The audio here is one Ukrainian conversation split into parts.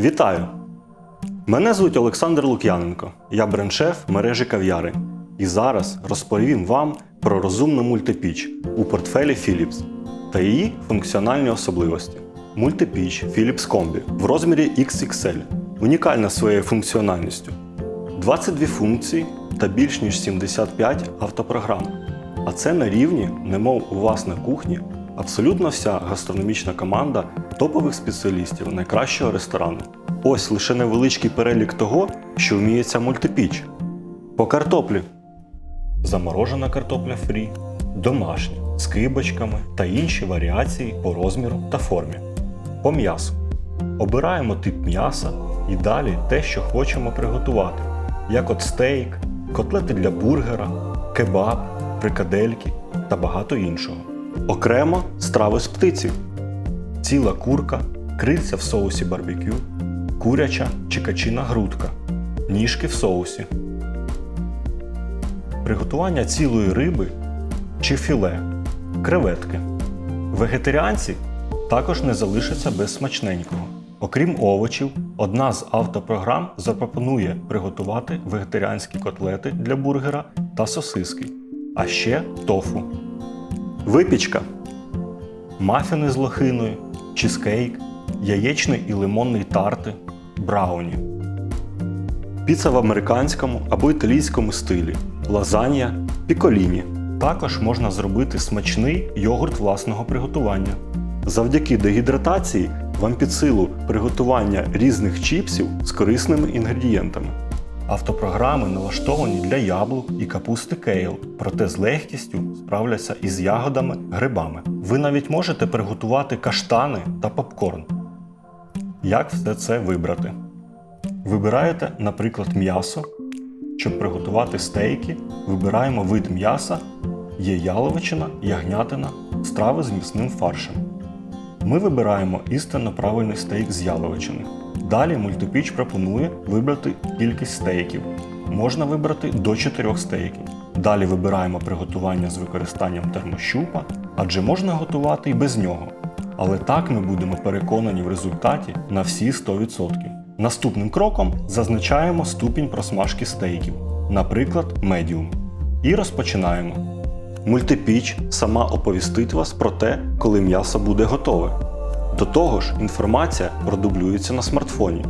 Вітаю! Мене звуть Олександр Лук'яненко. Я бренд-шеф мережі кав'яри. І зараз розповім вам про розумну мультипіч у портфелі Philips та її функціональні особливості. Мультипіч Philips Combi в розмірі XXL унікальна своєю функціональністю. 22 функції та більш ніж 75 автопрограм. А це на рівні, немов у вас на кухні, абсолютно вся гастрономічна команда топових спеціалістів найкращого ресторану. Ось лише невеличкий перелік того, що вміє ця мультипіч. По картоплі. Заморожена картопля фрі, домашня з кибочками та інші варіації по розміру та формі. По м'ясу. Обираємо тип м'яса і далі те, що хочемо приготувати, як от стейк, котлети для бургера, кебаб, прикадельки та багато іншого. Окремо страви з птиці, ціла курка, крильця в соусі барбекю, куряча чи качина грудка, ніжки в соусі. Приготування цілої риби чи філе, креветки. Вегетаріанці також не залишаться без смачненького. Окрім овочів, одна з автопрограм запропонує приготувати вегетаріанські котлети для бургера та сосиски, а ще тофу. Випічка. Мафіни з лохиною, чизкейк, яєчний і лимонний тарти, брауні. Піца в американському або італійському стилі, лазанья, піколіні. Також можна зробити смачний йогурт власного приготування. Завдяки дегідратації вам під силу приготування різних чіпсів з корисними інгредієнтами. Автопрограми налаштовані для яблук і капусти кейл, проте з легкістю справляться із ягодами, грибами. Ви навіть можете приготувати каштани та попкорн. Як все це вибрати? Вибираєте, наприклад, м'ясо. Щоб приготувати стейки, вибираємо вид м'яса, є яловичина, ягнятина, страви з м'ясним фаршем. Ми вибираємо істинно правильний стейк з яловичини. Далі мультипіч пропонує вибрати кількість стейків. Можна вибрати до 4 стейків. Далі вибираємо приготування з використанням термощупа, адже можна готувати і без нього. Але так ми будемо переконані в результаті на всі 100%. Наступним кроком зазначаємо ступінь просмажки стейків, наприклад, медіум. І розпочинаємо. Мультипіч сама оповістить вас про те, коли м'ясо буде готове. До того ж, інформація продублюється на смартфоні,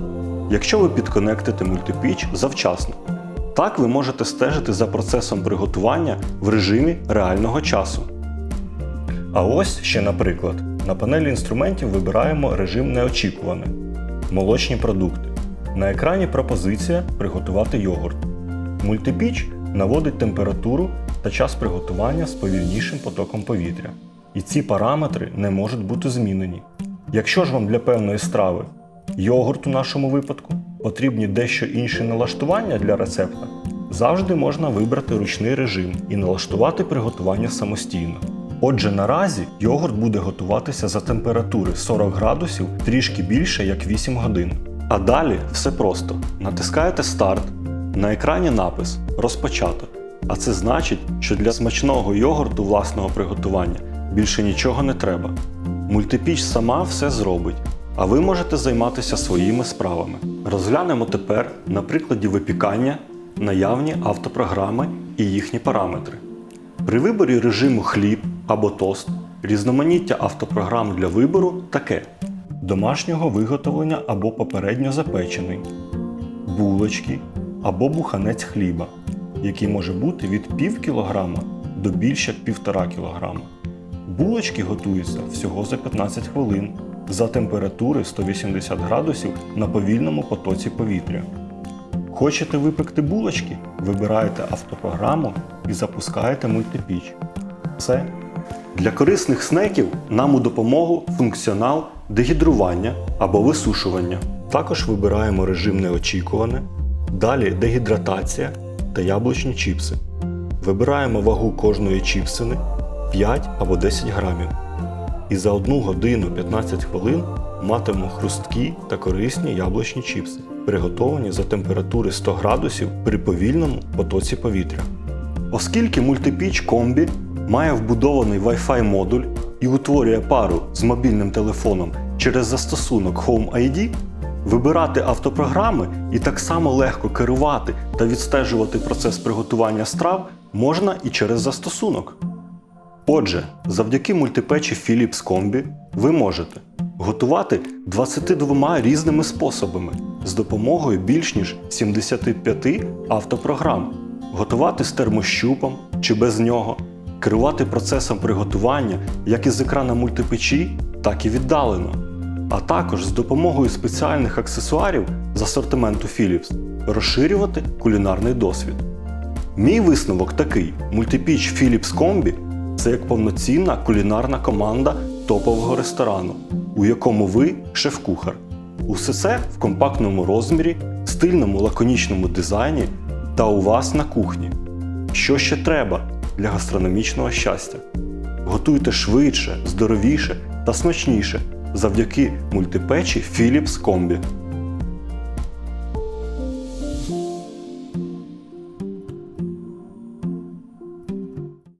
якщо ви підконектите мультипіч завчасно. Так ви можете стежити за процесом приготування в режимі реального часу. А ось ще наприклад, на панелі інструментів вибираємо режим неочікуване молочні продукти. На екрані пропозиція приготувати йогурт. Мультипіч наводить температуру та час приготування з повільнішим потоком повітря. І ці параметри не можуть бути змінені. Якщо ж вам для певної страви, йогурт у нашому випадку, потрібні дещо інші налаштування для рецепта, завжди можна вибрати ручний режим і налаштувати приготування самостійно. Отже, наразі йогурт буде готуватися за температури 40 градусів трішки більше як 8 годин. А далі все просто: натискаєте старт, на екрані напис Розпочато. А це значить, що для смачного йогурту власного приготування більше нічого не треба. Мультипіч сама все зробить, а ви можете займатися своїми справами. Розглянемо тепер на прикладі випікання наявні автопрограми і їхні параметри. При виборі режиму хліб або тост різноманіття автопрограм для вибору таке: домашнього виготовлення або попередньо запечений, булочки або буханець хліба, який може бути від пів кілограма до більш як півтора кілограма. Булочки готуються всього за 15 хвилин за температури 180 градусів на повільному потоці повітря. Хочете випекти булочки? Вибираєте автопрограму і запускаєте мультипіч. Все. Для корисних снеків нам у допомогу функціонал дегідрування або висушування. Також вибираємо режим неочікуване, далі дегідратація та яблучні чіпси. Вибираємо вагу кожної чіпсини 5 або 10 грамів. І за 1 годину 15 хвилин матимемо хрусткі та корисні яблучні чіпси, приготовані за температури 100 градусів при повільному потоці повітря. Оскільки мультипіч комбі має вбудований Wi-Fi модуль і утворює пару з мобільним телефоном через застосунок Home ID, Вибирати автопрограми і так само легко керувати та відстежувати процес приготування страв можна і через застосунок. Отже, завдяки мультипечі Philips Combi ви можете готувати 22 різними способами з допомогою більш ніж 75 автопрограм, готувати з термощупом чи без нього, керувати процесом приготування як із екрана мультипечі, так і віддалено, а також з допомогою спеціальних аксесуарів з асортименту Philips розширювати кулінарний досвід. Мій висновок такий: мультипіч Philips Combi це як повноцінна кулінарна команда топового ресторану, у якому ви шеф-кухар. Усе це в компактному розмірі, стильному лаконічному дизайні та у вас на кухні. Що ще треба для гастрономічного щастя? Готуйте швидше, здоровіше та смачніше завдяки мультипечі Philips Combi.